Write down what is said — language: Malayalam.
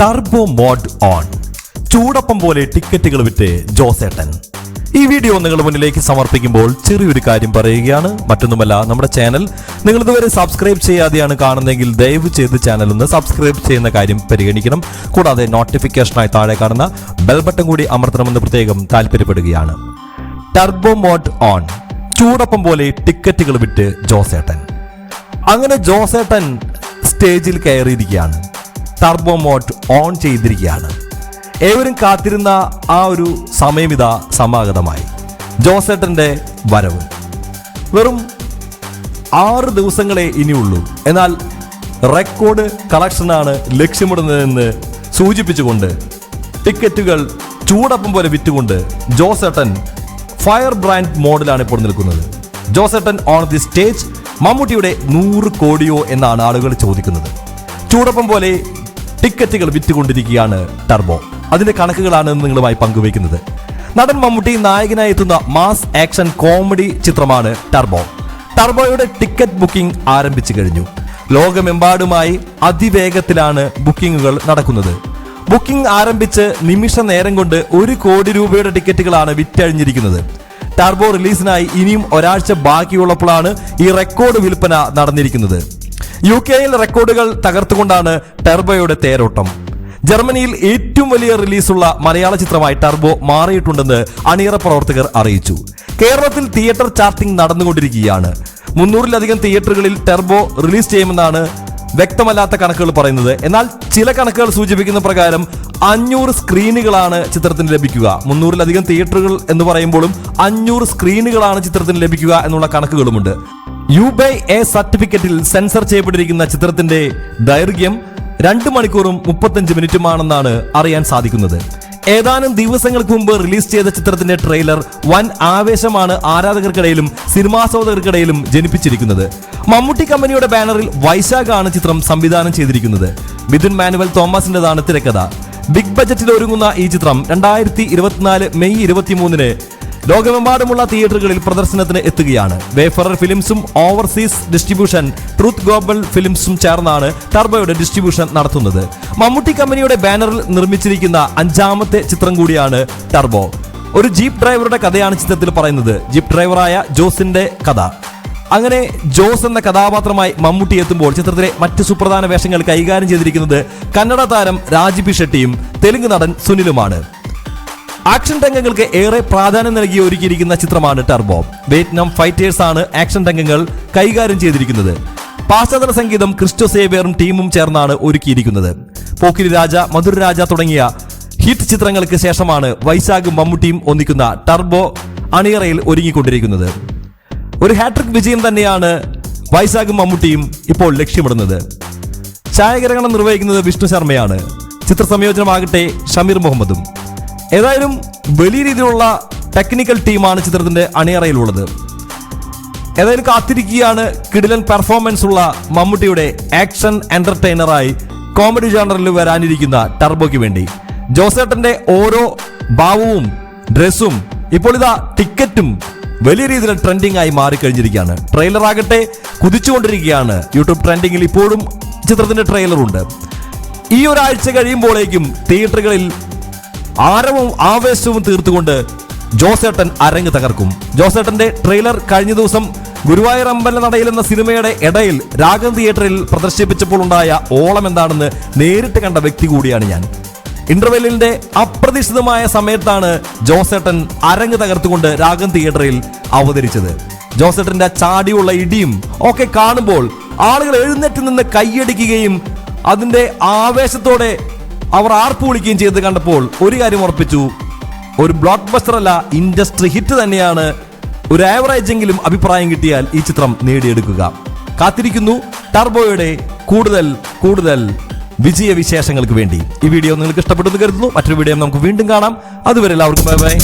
ടർബോ മോഡ് ഓൺ ചൂടപ്പം പോലെ ടിക്കറ്റുകൾ വിറ്റ് ജോസേട്ടൻ. ഈ വീഡിയോ നിങ്ങളുടെ മുന്നിലേക്ക് സമർപ്പിക്കുമ്പോൾ ചെറിയൊരു കാര്യം പറയുകയാണ്. മറ്റൊന്നുമല്ല നമ്മുടെ ചാനൽ നിങ്ങൾ ഇതുവരെ സബ്സ്ക്രൈബ് ചെയ്യാതെയാണ് കാണുന്നതെങ്കിൽ ദയവ് ചെയ്ത് ചാനൽ ഒന്ന് സബ്സ്ക്രൈബ് ചെയ്യുന്ന കാര്യം പരിഗണിക്കണം. കൂടാതെ നോട്ടിഫിക്കേഷനായി താഴെ കാണുന്ന ബെൽ ബട്ടൺ കൂടി അമർത്തണമെന്ന് പ്രത്യേകം താല്പര്യപ്പെടുകയാണ്. ടർബോ മോഡ് ഓൺ ചൂടപ്പം പോലെ ടിക്കറ്റുകൾ വിറ്റ് ജോസേട്ടൻ. അങ്ങനെ ജോസേട്ടൻ സ്റ്റേജിൽ കയറിയിരിക്കുകയാണ്. ടർബോ മോഡ് ഓൺ ചെയ്തിരിക്കുകയാണ്. ഏവരും കാത്തിരുന്ന ആ ഒരു സമയം ഇതാ സമാഗതമായി. ജോസേട്ടന്റെ വരവ്. വെറും ആറ് ദിവസങ്ങളെ ഇനിയുള്ളൂ. എന്നാൽ റെക്കോർഡ് കളക്ഷനാണ് ലക്ഷ്യമിടുന്നതെന്ന് സൂചിപ്പിച്ചുകൊണ്ട് ടിക്കറ്റുകൾ ചൂടപ്പം പോലെ വിറ്റുകൊണ്ട് ജോസേട്ടൻ ഫയർ ബ്രാൻഡ് മോഡലാണ് ഇപ്പോൾ നിൽക്കുന്നത്. ജോസേട്ടൻ ഓൺ ദി സ്റ്റേജ് മമ്മൂട്ടിയുടെ നൂറ് കോടിയോ എന്നാണ് ആളുകൾ ചോദിക്കുന്നത്. ചൂടപ്പം പോലെ ടിക്കറ്റുകൾ വിറ്റുകൊണ്ടിരിക്കുകയാണ് ടർബോ. അതിന്റെ കണക്കുകളാണ് നിങ്ങളുമായി പങ്കുവയ്ക്കുന്നത്. നടൻ മമ്മൂട്ടി നായകനായി എത്തുന്ന മാസ് ആക്ഷൻ കോമഡി ചിത്രമാണ് ടർബോ. ടർബോയുടെ ടിക്കറ്റ് ബുക്കിംഗ് ആരംഭിച്ചു കഴിഞ്ഞു. ലോകമെമ്പാടുമായി അതിവേഗത്തിലാണ് ബുക്കിംഗുകൾ നടക്കുന്നത്. ബുക്കിംഗ് ആരംഭിച്ച് നിമിഷ നേരം കൊണ്ട് ഒരു കോടി രൂപയുടെ ടിക്കറ്റുകളാണ് വിറ്റഴിഞ്ഞിരിക്കുന്നത്. ടർബോ റിലീസിനായി ഇനിയും ഒരാഴ്ച ബാക്കിയുള്ളപ്പോഴാണ് ഈ റെക്കോർഡ് വിൽപ്പന നടന്നിരിക്കുന്നത്. യു കെയിൽ റെക്കോർഡുകൾ തകർത്തുകൊണ്ടാണ് ടർബോയുടെ തേരോട്ടം. ജർമ്മനിയിൽ ഏറ്റവും വലിയ റിലീസുള്ള മലയാള ചിത്രമായി ടർബോ മാറിയിട്ടുണ്ടെന്ന് അണിയറ പ്രവർത്തകർ അറിയിച്ചു. കേരളത്തിൽ തിയേറ്റർ ചാർട്ടിംഗ് നടന്നുകൊണ്ടിരിക്കുകയാണ്. മുന്നൂറിലധികം തിയേറ്ററുകളിൽ ടർബോ റിലീസ് ചെയ്യുമെന്നാണ് വ്യക്തമല്ലാത്ത കണക്കുകൾ പറയുന്നത്. എന്നാൽ ചില കണക്കുകൾ സൂചിപ്പിക്കുന്ന പ്രകാരം അഞ്ഞൂറ് സ്ക്രീനുകളാണ് ചിത്രത്തിന് ലഭിക്കുക. മുന്നൂറിലധികം തിയേറ്ററുകൾ എന്ന് പറയുമ്പോഴും അഞ്ഞൂറ് സ്ക്രീനുകളാണ് ചിത്രത്തിന് ലഭിക്കുക എന്നുള്ള കണക്കുകളുമുണ്ട്. യു ബൈ എ സർട്ടിഫിക്കറ്റിൽ സെൻസർ ചെയ്യപ്പെട്ടിരിക്കുന്ന ചിത്രത്തിന്റെ ദൈർഘ്യം രണ്ട് മണിക്കൂറും മുപ്പത്തഞ്ച് മിനിറ്റുമാണെന്നാണ് അറിയാൻ സാധിക്കുന്നത്. ഏതാനും ദിവസങ്ങൾക്ക് മുമ്പ് റിലീസ് ചെയ്ത ചിത്രത്തിന്റെ ട്രെയിലർ വൻ ആവേശമാണ് ആരാധകർക്കിടയിലും സിനിമാസ്വാദകർക്കിടയിലും ജനിപ്പിച്ചിരിക്കുന്നത്. മമ്മൂട്ടി കമ്പനിയുടെ ബാനറിൽ വൈശാഖാണ് ചിത്രം സംവിധാനം ചെയ്തിരിക്കുന്നത്. മിഥുൻ മാനുവൽ തോമസിന്റേതാണ് തിരക്കഥ. ബിഗ് ബജറ്റിൽ ഒരുങ്ങുന്ന ഈ ചിത്രം രണ്ടായിരത്തി ഇരുപത്തിനാല് മെയ് ഇരുപത്തിമൂന്നിന് ലോകമെമ്പാടുമുള്ള തിയേറ്ററുകളിൽ പ്രദർശനത്തിന് എത്തുകയാണ്. വേഫറർ ഫിലിംസും ഓവർസീസ് ഡിസ്ട്രിബ്യൂഷൻ ട്രൂത്ത് ഗ്ലോബൽ ഫിലിംസും ചേർന്നാണ് ടർബോയുടെ ഡിസ്ട്രിബ്യൂഷൻ നടത്തുന്നത്. മമ്മൂട്ടി കമ്പനിയുടെ ബാനറിൽ നിർമ്മിച്ചിരിക്കുന്ന അഞ്ചാമത്തെ ചിത്രം കൂടിയാണ് ടർബോ. ഒരു ജീപ്പ് ഡ്രൈവറുടെ കഥയാണ് ചിത്രത്തിൽ പറയുന്നത്. ജീപ്പ് ഡ്രൈവറായ ജോസിന്റെ കഥ. അങ്ങനെ ജോസ് എന്ന കഥാപാത്രമായി മമ്മൂട്ടി എത്തുമ്പോൾ ചിത്രത്തിലെ മറ്റ് സുപ്രധാന വേഷങ്ങൾ കൈകാര്യം ചെയ്തിരിക്കുന്നത് കന്നഡ താരം രാജീവ് ഷെട്ടിയും തെലുങ്ക് നടൻ സുനിലുമാണ്. ആക്ഷൻ രംഗങ്ങൾക്ക് ഏറെ പ്രാധാന്യം നൽകി ഒരുക്കിയിരിക്കുന്ന ചിത്രമാണ് ടർബോ. വിയറ്റ്നാം ഫൈറ്റേഴ്സ് ആണ് ആക്ഷൻ രംഗങ്ങൾ കൈകാര്യം ചെയ്തിരിക്കുന്നത്. പാശ്ചാത്യ സംഗീതം ക്രിസ്റ്റോ സേവിയറും ടീമും ചേർന്നാണ് ഒരുക്കിയിരിക്കുന്നത്. പോക്കിരി രാജ മധുര രാജ തുടങ്ങിയ ഹിറ്റ് ചിത്രങ്ങൾക്ക് ശേഷമാണ് വൈശാഖും മമ്മൂട്ടിയും ഒന്നിക്കുന്ന ടർബോ അണിയറയിൽ ഒരുങ്ങിക്കൊണ്ടിരിക്കുന്നത്. ഒരു ഹാട്രിക് വിജയം തന്നെയാണ് വൈശാഖും മമ്മൂട്ടിയും ഇപ്പോൾ ലക്ഷ്യമിടുന്നത്. ഛായാഗ്രഹണം നിർവഹിക്കുന്നത് വിഷ്ണു ശർമ്മയാണ്. ചിത്ര സംയോജനമാകട്ടെ ഷമീർ മുഹമ്മദും. ഏതായാലും വലിയ രീതിയിലുള്ള ടെക്നിക്കൽ ടീമാണ് ചിത്രത്തിന്റെ അണിയറയിലുള്ളത്. ഏതായാലും കാത്തിരിക്കുകയാണ്. കിടിലൻ പെർഫോമൻസ് ഉള്ള മമ്മൂട്ടിയുടെ ആക്ഷൻ എന്റർടൈനറായി കോമഡി ജോണറിൽ വരാനിരിക്കുന്ന ടർബോയ്ക്ക് വേണ്ടി. ജോസേട്ടന്റെ ഓരോ ഭാവവും ഡ്രസ്സും ഇപ്പോൾ ഇതാ ടിക്കറ്റും വലിയ രീതിയിൽ ട്രെൻഡിംഗ് ആയി മാറിക്കഴിഞ്ഞിരിക്കുകയാണ്. ട്രെയിലർ ആകട്ടെ കുതിച്ചുകൊണ്ടിരിക്കുകയാണ്. യൂട്യൂബ് ട്രെൻഡിങ്ങിൽ ഇപ്പോഴും ചിത്രത്തിന്റെ ട്രെയിലറുണ്ട് ഈ ഒരാഴ്ച കഴിയുമ്പോഴേക്കും തിയേറ്ററുകളിൽ ആരവും ആവേശവും തീർത്തുകൊണ്ട് ജോസേട്ടൻ അരങ്ങ് തകർക്കും. ജോസേട്ടന്റെ ട്രെയിലർ കഴിഞ്ഞ ദിവസം ഗുരുവായൂർ അമ്പല നടയിൽ എന്ന സിനിമയുടെ ഇടയിൽ രാഗം തിയേറ്ററിൽ പ്രദർശിപ്പിച്ചപ്പോൾ ഉണ്ടായ ഓളം എന്താണെന്ന് നേരിട്ട് കണ്ട വ്യക്തി കൂടിയാണ് ഞാൻ. ഇന്റർവെല്ലിന്റെ അപ്രതീക്ഷിതമായ സമയത്താണ് ജോസേട്ടൻ അരങ്ങ് തകർത്തുകൊണ്ട് രാഗം തിയേറ്ററിൽ അവതരിച്ചത്. ജോസേട്ടന്റെ ചാടിയുള്ള ഇടിയും ഒക്കെ കാണുമ്പോൾ ആളുകൾ എഴുന്നേറ്റ് നിന്ന് കൈയടിക്കുകയും അതിന്റെ ആവേശത്തോടെ അവർ ആർപ്പ് വിളിക്കുകയും ചെയ്ത് കണ്ടപ്പോൾ ഒരു കാര്യം ഉറപ്പിച്ചു. ഒരു ബ്ലോക്ക് ബസ്റ്റർ അല്ല ഇൻഡസ്ട്രി ഹിറ്റ് തന്നെയാണ്. ഒരു ആവറേജ് എങ്കിലും അഭിപ്രായം കിട്ടിയാൽ ഈ ചിത്രം നേടിയെടുക്കുക. കാത്തിരിക്കുന്നു ടർബോയുടെ കൂടുതൽ കൂടുതൽ വിജയ വിശേഷങ്ങൾക്ക് വേണ്ടി. ഈ വീഡിയോ നിങ്ങൾക്ക് ഇഷ്ടപ്പെട്ടെന്ന് കരുതുന്നു. മറ്റൊരു വീഡിയോ നമുക്ക് വീണ്ടും കാണാം. അതുവരെ എല്ലാവർക്കും ബൈ ബൈ